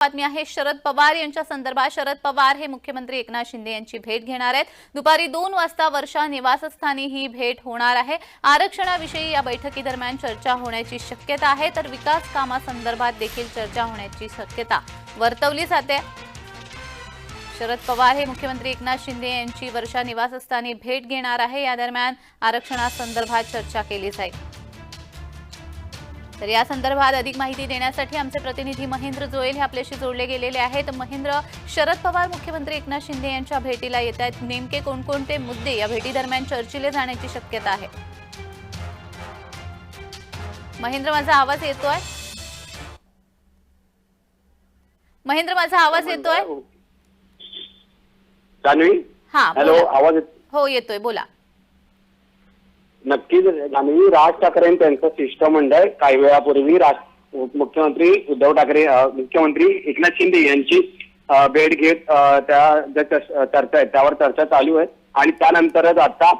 बातमी आहे शरद पवार यांच्या संदर्भात. शरद पवार हे मुख्यमंत्री एकनाथ शिंदे यांची भेट घेणार आहेत. दुपारी दोन वाजता वर्षा निवासस्थानी ही भेट होणार आहे. आरक्षणाविषयी या बैठकीदरम्यान चर्चा होण्याची शक्यता आहे तर विकास कामासंदर्भात देखील चर्चा होण्याची शक्यता वर्तवली जाते. शरद पवार हे मुख्यमंत्री एकनाथ शिंदे यांची वर्षा निवासस्थानी भेट घेणार आहे. या दरम्यान आरक्षणासंदर्भात चर्चा केली जाईल. तर या संदर्भात अधिक माहिती देण्यासाठी आमचे प्रतिनिधी महेंद्र जोयल हे आपल्याशी जोडले गेलेले आहेत. महेंद्र शरद पवार मुख्यमंत्री एकनाथ शिंदे यांच्या भेटीला येत आहेत. नेमके कोणकोणते मुद्दे या भेटीदरम्यान चर्चिले जाण्याची शक्यता आहे? महेंद्र माझा आवाज येतोय? महेंद्र माझा आवाज येतोय? हा. हॅलो. आवाज हो येतोय. बोला. नक्कीच जान्हवी राज ठाकरे त्यांचं शिष्टमंडळ काही वेळापूर्वी राज मुख्यमंत्री उद्धव ठाकरे मुख्यमंत्री एकनाथ शिंदे यांची भेट घेत त्या ज्या चर्चा आहेत त्यावर चर्चा चालू आहे. आणि त्यानंतरच आता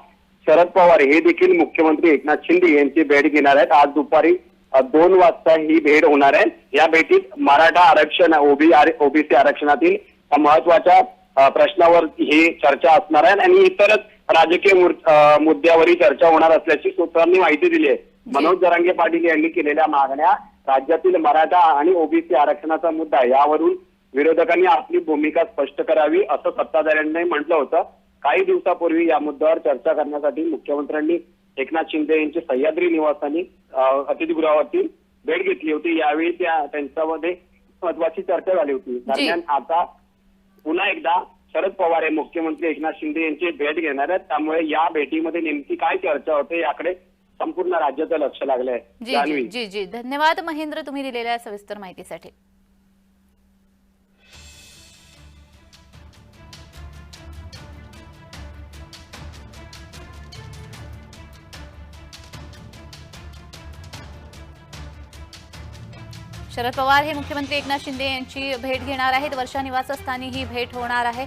शरद पवार हे देखील मुख्यमंत्री एकनाथ शिंदे यांची भेट घेणार आहेत. आज दुपारी दोन वाजता ही भेट होणार आहे. या भेटीत मराठा आरक्षण ओबी ओबीसी आरक्षणातील महत्त्वाच्या प्रश्नावर ही चर्चा असणार आहे. आणि इतरच राजकीय मुद्द्यावरही चर्चा होणार असल्याची सूत्रांनी माहिती दिली आहे. मनोज जरांगे पाटील यांनी केलेल्या मागण्या राज्यातील मराठा आणि ओबीसी आरक्षणाचा मुद्दा यावरून विरोधकांनी आपली भूमिका स्पष्ट करावी असं सत्ताधाऱ्यांनी म्हटलं होतं. काही दिवसापूर्वी या मुद्द्यावर चर्चा करण्यासाठी मुख्यमंत्र्यांनी एकनाथ शिंदे यांची सह्याद्री निवासानी अतिथीगृहावरती भेट घेतली होती. यावेळी त्या त्यांच्यामध्ये महत्वाची चर्चा झाली होती. दरम्यान आता पुन्हा एकदा शरद पवार हे मुख्यमंत्री एकनाथ शिंदे यांची भेट घेणार आहेत. त्यामुळे या भेटीमध्ये नेमकी काय चर्चा होते याकडे संपूर्ण राज्याचं लक्ष लागलंय. जी जी जान्हवी. जी जी. धन्यवाद महेंद्र तुम्ही दिलेल्या सविस्तर माहितीसाठी. शरद पवार हे मुख्यमंत्री एकनाथ शिंदे यांची भेट घेणार आहेत. वर्षा निवासस्थानी ही भेट होणार आहे.